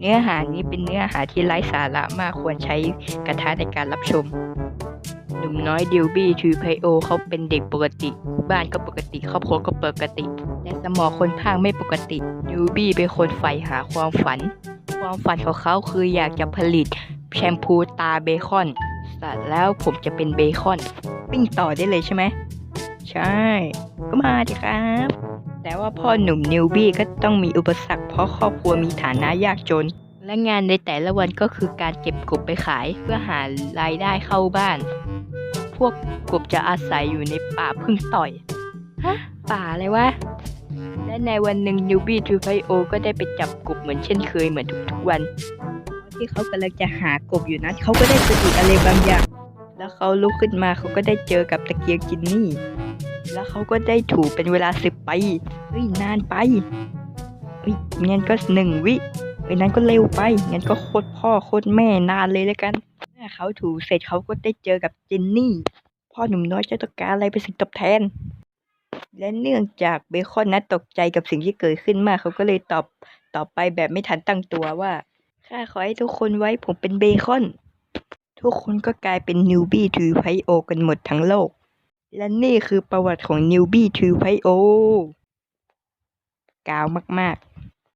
เนื้อหานี้เป็นเนื้อหาที่ไร้สาระมากควรใช้กระทะในการรับชม หนุ่มน้อยดิวบี้ทูไพโอเขาเป็นเด็กปกติ บ้านก็ปกติครอบครัวก็ปกติ แต่สมองคนพางไม่ปกติดิวบี้เป็นคนใฝ่หาความฝัน ความฝันของเขาคืออยากจะผลิตแชมพูตาเบคอนแต่แล้วผมจะเป็นเบคอน ปิ้งต่อได้เลยใช่ไหม ใช่ ก็มาดิครับ แต่ว่าพ่อหนุ่มนิวบี้ก็ต้องมีอุปสรรคเพราะครอบครัวมีฐานะยากจน และงานในแต่ละวันก็คือการเก็บกบไปขายเพื่อหารายได้เข้าบ้าน พวกกบจะอาศัยอยู่ในป่าพึ่งต่อยฮะป่าอะไรวะและในวันหนึ่งนิวบี้ทูไฟโอก็ได้ไปจับกบเหมือนเช่นเคยเหมือนทุกๆวัน ที่เขากำลังจะหากบอยู่นั้นเขาก็ได้สติอะไรบางอย่าง แล้วเขาลุกขึ้นมาเขาก็ได้เจอกับตะเกียงจินนี่ แล้วเขาก็ได้ถูเป็นเวลาสิบไปเฮ้ยนานไปเฮ้ยงั้นก็หนึ่งวิเฮ้ยนั้นก็เร็วไปงั้นก็โคตรพ่อโคตรแม่นานเลยแล้วกันเมื่อเขาถูเสร็จเขาก็ได้เจอกับเจนนี่ พ่อหนุ่มน้อยจะต้องการอะไรเป็นสิ่งตอบแทน และเนื่องจากเบคอนนั้นตกใจกับสิ่งที่เกิดขึ้นมากเขาก็เลยตอบตอบไปแบบไม่ทันตั้งตัวว่าข้าขอให้ทุกคนไว้ผมเป็นเบคอน ทุกคนก็กลายเป็นนิวบี้ทูไพโอกันหมดทั้งโลก และนี่คือประวัติของนิวบี้ทูไพโอกาวมาก ๆ